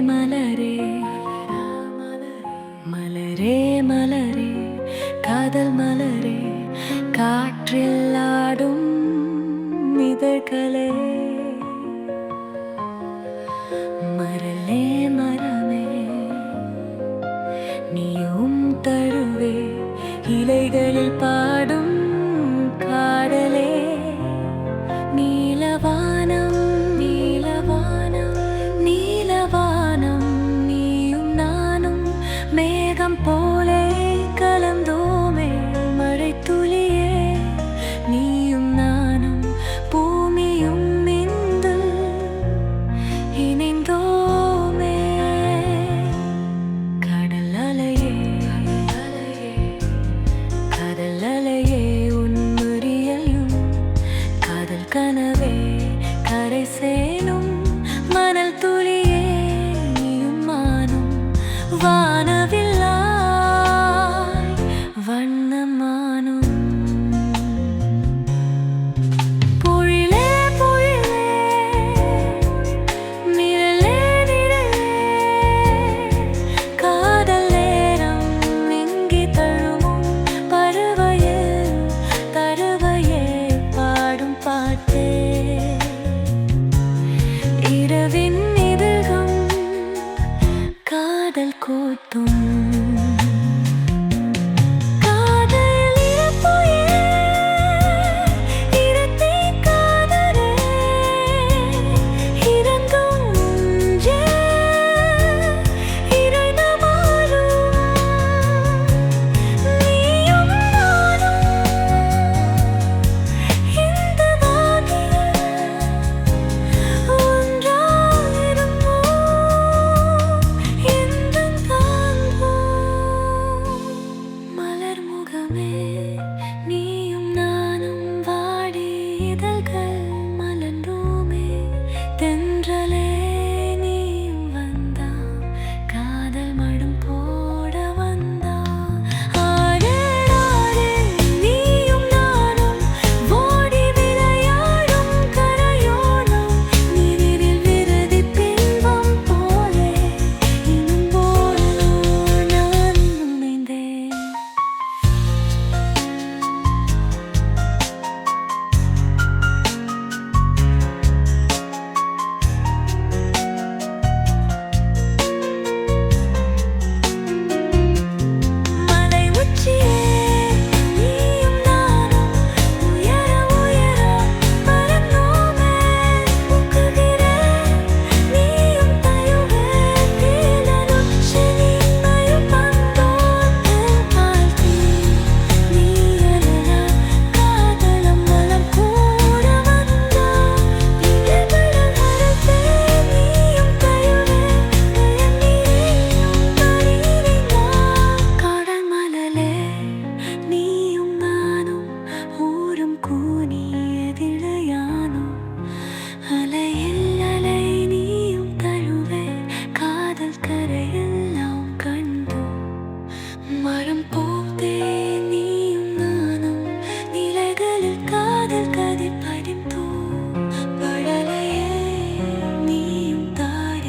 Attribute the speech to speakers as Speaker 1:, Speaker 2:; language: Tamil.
Speaker 1: மலரே. மலரே மலரே. காதல் மலரே. காற்றில் ஆடும் இதழ்களே. kampo